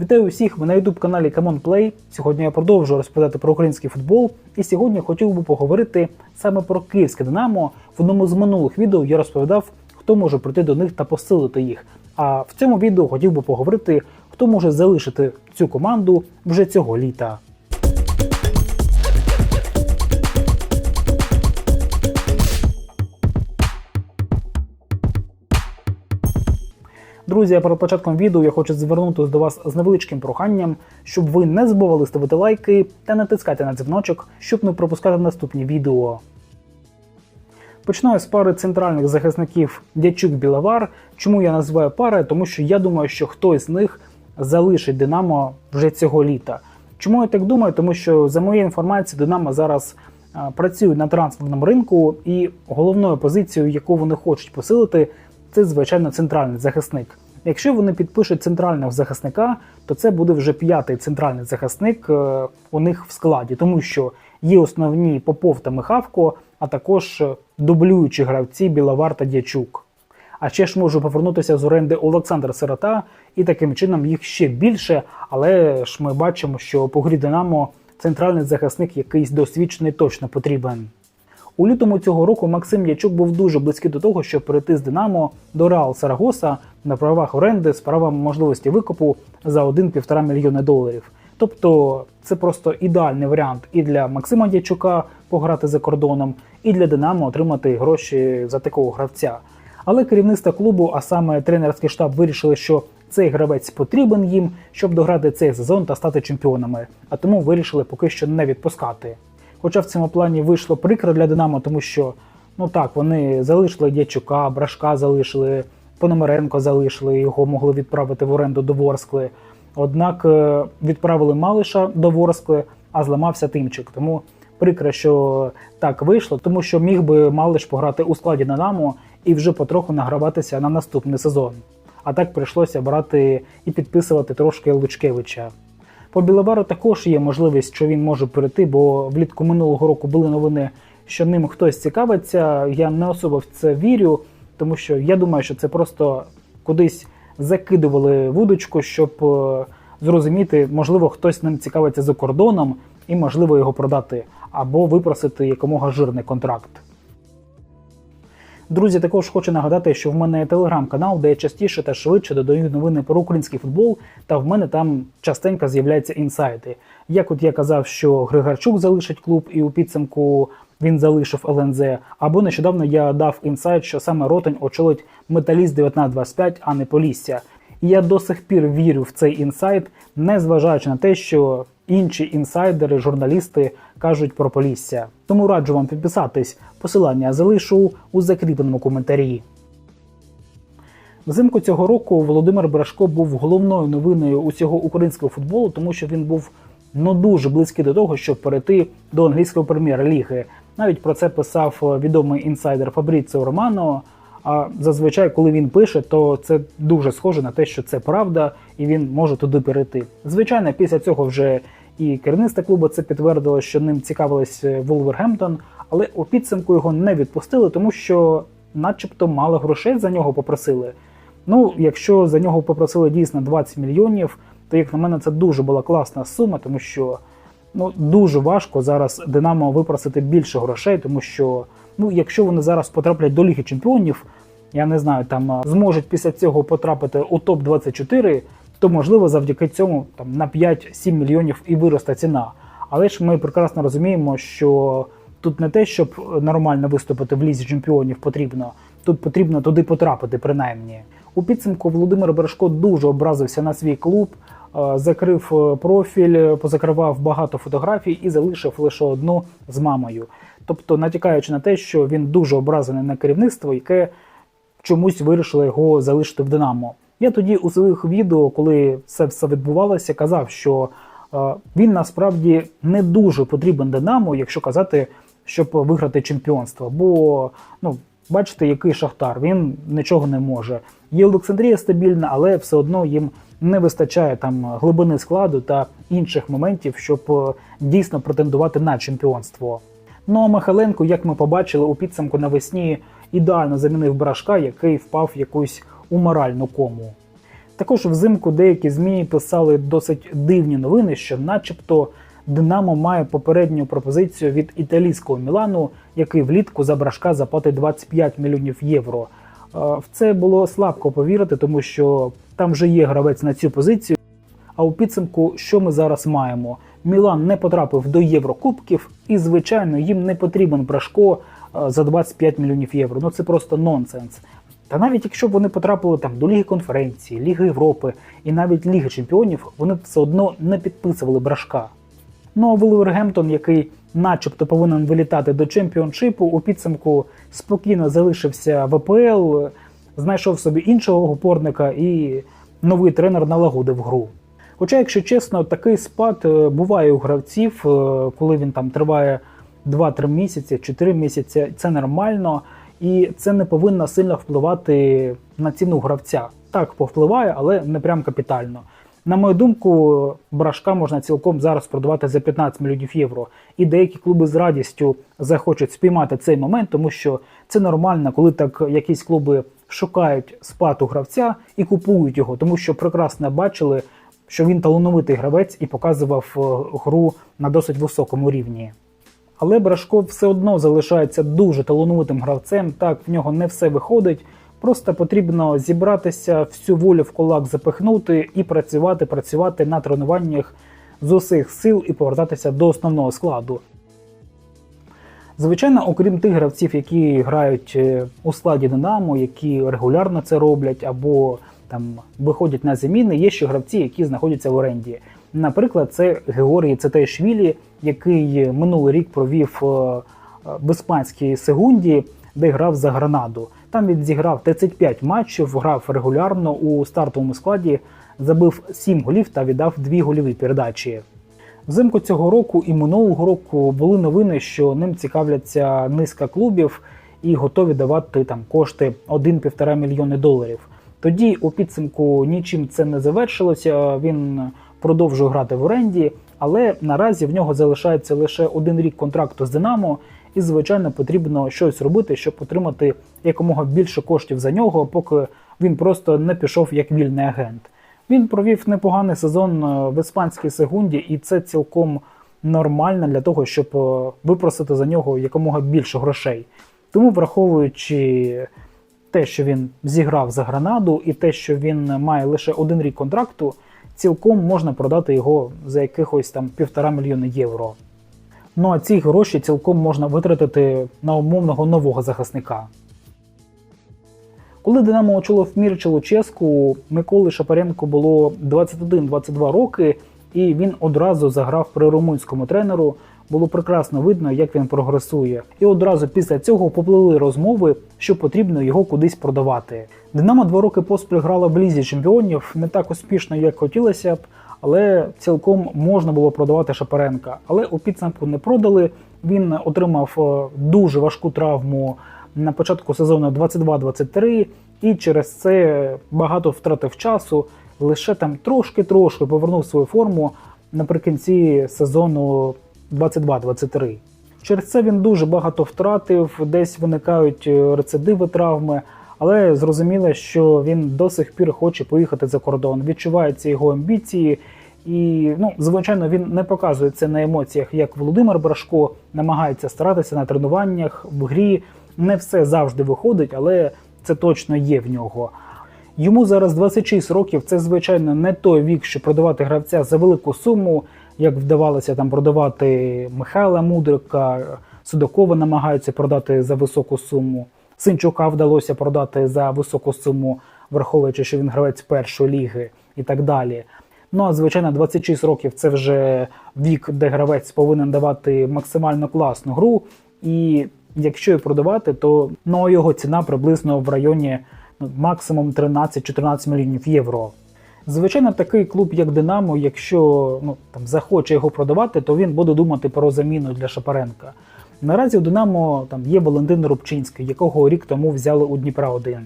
Вітаю усіх! Ви на youtube каналі Камон Play. Сьогодні я продовжую розповідати про український футбол. І сьогодні хотів би поговорити саме про київське Динамо. В одному з минулих відео я розповідав, хто може прийти до них та посилити їх. А в цьому відео хотів би поговорити, хто може залишити цю команду вже цього літа. Друзі, перед початком відео я хочу звернутися до вас з невеличким проханням, щоб ви не забували ставити лайки та натискати на дзвіночок, щоб не пропускати наступні відео. Починаю з пари центральних захисників Дячук Білавар. Чому я називаю пари? Тому що я думаю, що хтось з них залишить Динамо вже цього літа. Чому я так думаю? Тому що за моєю інформацією, Динамо зараз працює на трансферному ринку, і головною позицією, яку вони хочуть посилити, це звичайно центральний захисник. Якщо вони підпишуть центрального захисника, то це буде вже п'ятий центральний захисник е, у них в складі, тому що є основні Попов та Михавко, а також е, дублюючі гравці Біловар та Дячук. А ще ж можу повернутися з оренди Олександра Сирота, і таким чином їх ще більше. Але ж ми бачимо, що по грі Динамо центральний захисник якийсь досвідчений точно потрібен. У лютому цього року Максим Ячук був дуже близький до того, щоб перейти з Динамо до Реал Сарагоса на правах оренди з правом можливості викупу за 1,5 мільйони доларів. Тобто це просто ідеальний варіант і для Максима Ячука пограти за кордоном, і для Динамо отримати гроші за такого гравця. Але керівництво клубу, а саме тренерський штаб, вирішили, що цей гравець потрібен їм, щоб дограти цей сезон та стати чемпіонами. А тому вирішили поки що не відпускати. Хоча в цьому плані вийшло прикро для Динамо, тому що ну так вони залишили Дячука, Брашка залишили, Пономаренко залишили, його могли відправити в оренду до Ворскли. Однак е, відправили Малиша до Ворскли, а зламався Тимчик. Тому прикро, що так вийшло, тому що міг би Малиш пограти у складі Динамо і вже потроху награватися на наступний сезон. А так прийшлося брати і підписувати трошки Лучкевича. По Біловару також є можливість, що він може перейти, бо влітку минулого року були новини, що ним хтось цікавиться. Я не особо в це вірю, тому що я думаю, що це просто кудись закидували вудочку, щоб е, зрозуміти, можливо, хтось ним цікавиться за кордоном і можливо його продати або випросити якомога жирний контракт. Друзі, також хочу нагадати, що в мене є телеграм-канал, де я частіше та швидше додаю новини про український футбол, та в мене там частенько з'являються інсайти. Як от я казав, що Григорчук залишить клуб і у підсумку він залишив ЛНЗ, або нещодавно я дав інсайт, що саме Ротень очолить металіст 1925, а не Полісся. І я до сих пір вірю в цей інсайт, незважаючи на те, що інші інсайдери, журналісти кажуть про Полісся. Тому раджу вам підписатись. Посилання залишу у закріпленому коментарі. Взимку цього року Володимир Брашко був головною новиною усього українського футболу, тому що він був ну дуже близький до того, щоб перейти до англійської прем'єр-ліги. Навіть про це писав е, відомий інсайдер Фабріціо Романо. А зазвичай, коли він пише, то це дуже схоже на те, що це правда, і він може туди перейти. Звичайно, після цього вже і керівництво клубу це підтвердило, що ним цікавились Вулвергемптон, але у підсумку його не відпустили, тому що, начебто, мало грошей за нього попросили. Ну, якщо за нього попросили дійсно 20 мільйонів, то як на мене це дуже була класна сума, тому що ну дуже важко зараз Динамо випросити більше грошей, тому що ну, якщо вони зараз потраплять до Ліги Чемпіонів, я не знаю, там зможуть після цього потрапити у топ 24 то можливо завдяки цьому там на 5-7 мільйонів і виросте ціна. Але ж ми прекрасно розуміємо, що тут не те, щоб нормально виступити в лізі чемпіонів потрібно, тут потрібно туди потрапити, принаймні. У підсумку Володимир Бережко дуже образився на свій клуб, е, закрив е, профіль, позакривав багато фотографій і залишив лише одну з мамою. Тобто, натякаючи на те, що він дуже образений на керівництво, яке чомусь вирішило його залишити в Динамо. Я тоді у своїх відео, коли це все відбувалося, казав, що е, він насправді не дуже потрібен Динамо, якщо казати, щоб виграти чемпіонство. Бо ну, бачите, який шахтар, він нічого не може. Є Олександрія стабільна, але все одно їм не вистачає там глибини складу та інших моментів, щоб е, дійсно претендувати на чемпіонство. Ну а Михайленко, як ми побачили у підсумку навесні, ідеально замінив брашка, який впав в якусь у моральну кому. Також взимку деякі ЗМІ писали досить дивні новини, що, начебто, Динамо має попередню пропозицію від італійського Мілану, який влітку за брашка заплатить 25 мільйонів євро. В це було слабко повірити, тому що там вже є гравець на цю позицію. А у підсумку, що ми зараз маємо? Мілан не потрапив до Єврокубків, і, звичайно, їм не потрібен Брашко за 25 мільйонів євро. Ну це просто нонсенс. Та навіть якщо б вони потрапили там до Ліги конференції, Ліги Європи і навіть Ліги Чемпіонів, вони б все одно не підписували Брашка. Ну а Вулвергемптон, який начебто повинен вилітати до чемпіоншипу, у підсумку спокійно залишився в АПЛ, знайшов собі іншого опорника і новий тренер налагодив гру. Хоча, якщо чесно, такий спад е, буває у гравців, е, коли він там триває 2-3 місяці, 4 місяці, це нормально, і це не повинно сильно впливати на ціну гравця. Так, повпливає, але не прям капітально. На мою думку, брашка можна цілком зараз продавати за 15 мільйонів євро. І деякі клуби з радістю захочуть спіймати цей момент, тому що це нормально, коли так якісь клуби шукають спад у гравця і купують його, тому що прекрасно бачили, що він талановитий гравець і показував е, гру на досить високому рівні. Але Брашко все одно залишається дуже талановитим гравцем. Так, в нього не все виходить. Просто потрібно зібратися, всю волю в кулак запихнути і працювати, працювати на тренуваннях з усіх сил і повертатися до основного складу. Звичайно, окрім тих гравців, які грають е, у складі Динамо, які регулярно це роблять, або там виходять на заміни, є ще гравці, які знаходяться в оренді. Наприклад, це Георгій Цетешвілі, який минулий рік провів е, в іспанській Сегунді, де грав за Гранаду. Там він зіграв 35 матчів, грав регулярно у стартовому складі, забив 7 голів та віддав 2 гольові передачі. Взимку цього року і минулого року були новини, що ним цікавляться низка клубів і готові давати там кошти 1-1,5 мільйони доларів. Тоді у підсумку нічим це не завершилося. Він продовжує грати в оренді, але наразі в нього залишається лише один рік контракту з Динамо, і звичайно потрібно щось робити, щоб отримати якомога більше коштів за нього, поки він просто не пішов як вільний агент. Він провів непоганий сезон е, в іспанській сегунді, і це цілком нормально для того, щоб е, випросити за нього якомога більше грошей. Тому, враховуючи те, що він зіграв за гранаду, і те, що він має лише один рік контракту, цілком можна продати його за якихось там півтора мільйони євро. Ну а ці гроші цілком можна витратити на умовного нового захисника. Коли Динамо очолив Мірча Луческу, Миколи Шапаренко було 21-22 роки, і він одразу заграв при румунському тренеру. Було прекрасно видно, як він прогресує. І одразу після цього поплили розмови, що потрібно його кудись продавати. Динамо два роки поспіль грала в лізі чемпіонів не так успішно, як хотілося б, але цілком можна було продавати Шапаренка. Але у підсумку не продали. Він отримав е, дуже важку травму на початку сезону 22-23, і через це багато втратив часу. Лише там трошки-трошки повернув свою форму наприкінці сезону 22-23. Через це він дуже багато втратив, десь виникають е, рецидиви травми, але зрозуміло, що він до сих пір хоче поїхати за кордон. Відчуваються його амбіції, і ну, звичайно, він не показує це на емоціях, як Володимир Брашко намагається старатися на тренуваннях в грі. Не все завжди виходить, але це точно є в нього. Йому зараз 26 років. Це звичайно не той вік, щоб продавати гравця за велику суму, як вдавалося там продавати Михайла Мудрика, Судакова намагаються продати за високу суму. Синчука вдалося продати за високу суму, враховуючи, що він гравець першої ліги і так далі. Ну а звичайно, 26 років це вже вік, де гравець повинен давати максимально класну гру. І якщо і продавати, то ну, його ціна приблизно в районі ну, максимум 13-14 мільйонів євро. Звичайно, такий клуб, як Динамо, якщо ну, там, захоче його продавати, то він буде думати про заміну для Шапаренка. Наразі у Динамо там є Валентин Рубчинський, якого рік тому взяли у Дніпра 1.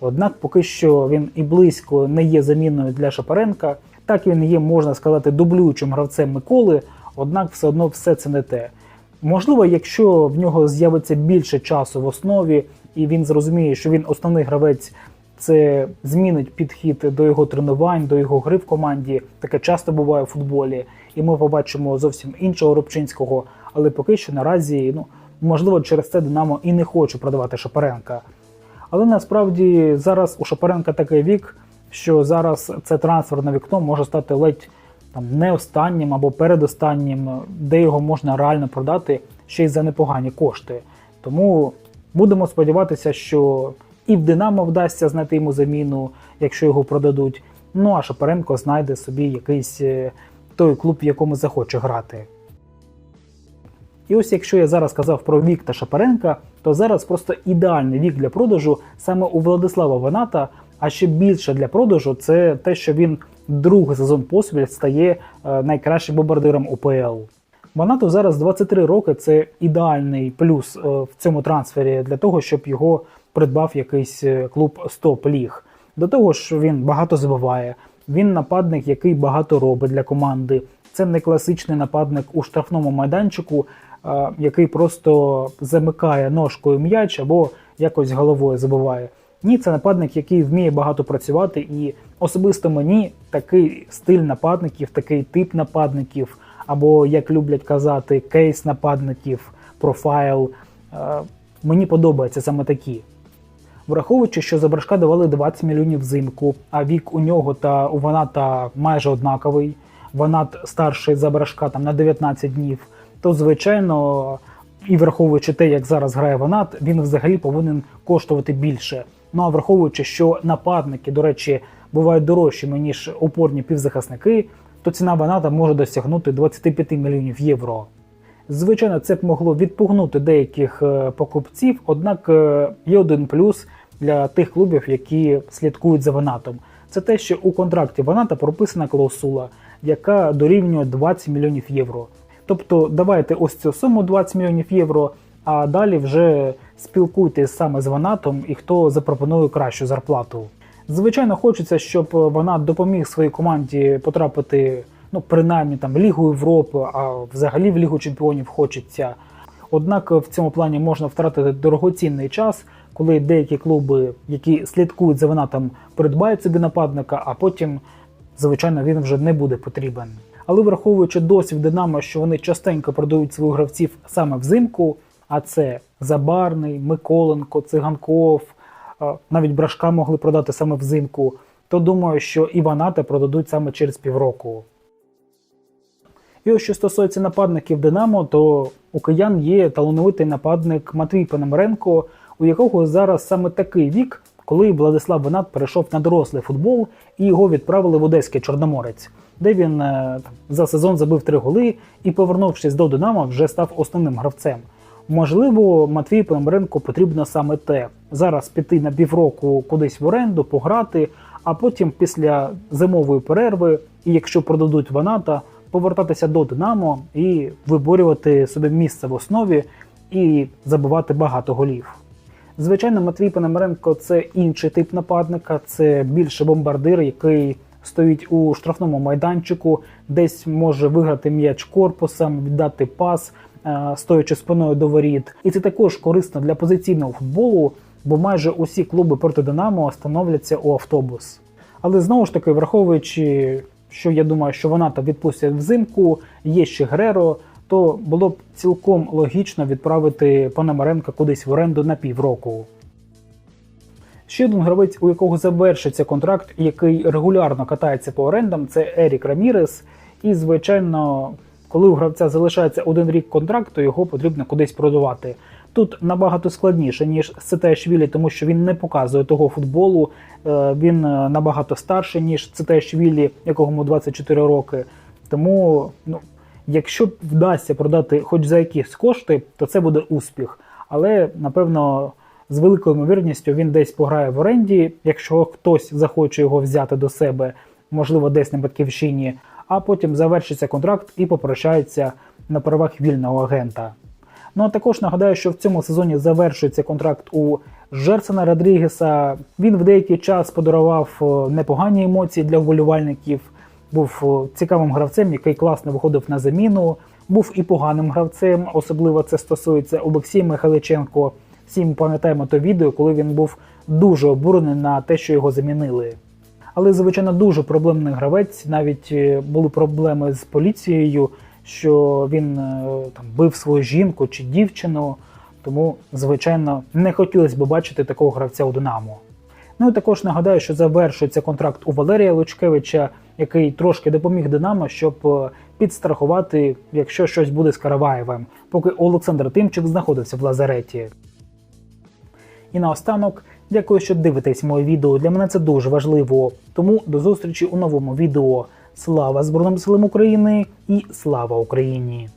Однак поки що він і близько не є заміною для Шапаренка. Так він є, можна сказати, дублюючим гравцем Миколи, однак все одно все це не те. Можливо, якщо в нього з'явиться більше часу в основі, і він зрозуміє, що він основний гравець Це змінить підхід до його тренувань, до його гри в команді. Таке часто буває у футболі, і ми побачимо зовсім іншого Рубчинського. Але поки що наразі, ну можливо, через це Динамо і не хоче продавати Шапаренка. Але насправді зараз у Шапаренка такий вік, що зараз це трансферне вікно може стати ледь там не останнім або передостаннім, де його можна реально продати ще й за непогані кошти. Тому будемо сподіватися, що і в Динамо вдасться знайти йому заміну, якщо його продадуть. Ну а Шапаренко знайде собі якийсь е, той клуб, в якому захоче грати. І ось якщо я зараз казав про вік та Шапаренка, то зараз просто ідеальний вік для продажу саме у Владислава Ваната. А ще більше для продажу це те, що він другий сезон поспіль стає е, найкращим бомбардиром УПЛ. Ванату зараз 23 роки. Це ідеальний плюс е, в цьому трансфері для того, щоб його придбав якийсь е, клуб стоп ліг. До того ж, він багато забиває. Він нападник, який багато робить для команди. Це не класичний нападник у штрафному майданчику, е, який просто замикає ножкою м'яч або якось головою забиває. Ні, це нападник, який вміє багато працювати, і особисто мені такий стиль нападників, такий тип нападників, або як люблять казати, кейс нападників, профайл. е, Мені подобаються саме такі. Враховуючи, що за Брашка давали 20 мільйонів взимку, а вік у нього та у Ваната майже однаковий. Ванат старший за Брашка там на 19 днів, то звичайно, і враховуючи те, як зараз грає Ванат, він взагалі повинен коштувати більше. Ну а враховуючи, що нападники, до речі, бувають дорожчими ніж опорні півзахисники, то ціна Ваната може досягнути 25 мільйонів євро. Звичайно, це б могло відпугнути деяких е, покупців, однак е, є один плюс для тих клубів, які слідкують за Ванатом. Це те, що у контракті Ваната прописана клаусула, яка дорівнює 20 мільйонів євро. Тобто давайте ось цю суму 20 мільйонів євро, а далі вже спілкуйтесь саме з Ванатом і хто запропонує кращу зарплату. Звичайно, хочеться, щоб Ванат допоміг своїй команді потрапити, ну принаймні там Лігу Європи, а взагалі в Лігу Чемпіонів хочеться. Однак в цьому плані можна втратити дорогоцінний час, коли деякі клуби, які слідкують за Ванатом, придбають собі нападника, а потім, звичайно, він вже не буде потрібен. Але враховуючи досвід Динамо, що вони частенько продають своїх гравців саме взимку, а це Забарний, Миколенко, Циганков, навіть Брашка могли продати саме взимку, то думаю, що і Ваната продадуть саме через півроку. І ось що стосується нападників Динамо, то у киян є талановитий нападник Матвій Пономаренко, у якого зараз саме такий вік, коли Владислав Ванат перейшов на дорослий футбол і його відправили в Одеський Чорноморець, де він е, за сезон забив три голи і, повернувшись до Динамо, вже став основним гравцем. Можливо, Матвію Пономаренко потрібно саме те зараз піти на півроку кудись в оренду, пограти, а потім після зимової перерви, і якщо продадуть Ваната, повертатися до Динамо і виборювати собі місце в основі і забивати багато голів. Звичайно, Матвій Пономаренко це інший тип нападника, це більше бомбардир, який стоїть у штрафному майданчику, десь може виграти м'яч корпусом, віддати пас, е, стоячи спиною до воріт. І це також корисно для позиційного футболу, бо майже усі клуби проти Динамо становляться у автобус. Але знову ж таки, враховуючи, що я думаю, що вона там відпустять взимку, є ще Греро, то було б цілком логічно відправити Пономаренка кудись в оренду на півроку. Ще один гравець, у якого завершиться контракт, який регулярно катається по орендам, це Ерік Рамірес. І, звичайно, коли у гравця залишається один рік контракту, його потрібно кудись продавати. Тут набагато складніше, ніж з Цитешвілі, тому що він не показує того футболу, е, він е, набагато старший, ніж Цитешвілі, якому 24 роки. Тому, ну, якщо вдасться продати хоч за якісь кошти, то це буде успіх. Але, напевно, з великою ймовірністю він десь пограє в оренді, якщо хтось захоче його взяти до себе, можливо, десь на батьківщині, а потім завершиться контракт і попрощається на правах вільного агента. Ну а також нагадаю, що в цьому сезоні завершується контракт у Жерсона Родрігеса. Він в деякий час подарував е, непогані емоції для вболівальників. Був е, цікавим гравцем, який класно виходив на заміну. Був і поганим гравцем, особливо це стосується Олексія Михайличенко. Всі ми пам'ятаємо те відео, коли він був дуже обурений на те, що його замінили. Але, звичайно, дуже проблемний гравець. Навіть е, були проблеми з поліцією, що він е, там бив свою жінку чи дівчину. Тому, звичайно, не хотілося б бачити такого гравця у Динамо. Ну і також нагадаю, що завершується контракт у Валерія Лучкевича, який трошки допоміг Динамо, щоб е, підстрахувати, якщо щось буде з Караваєвим, поки Олександр Тимчик знаходився в лазареті. І наостанок, дякую, що дивитесь моє відео. Для мене це дуже важливо. Тому до зустрічі у новому відео. Слава Збройним силам України і слава Україні!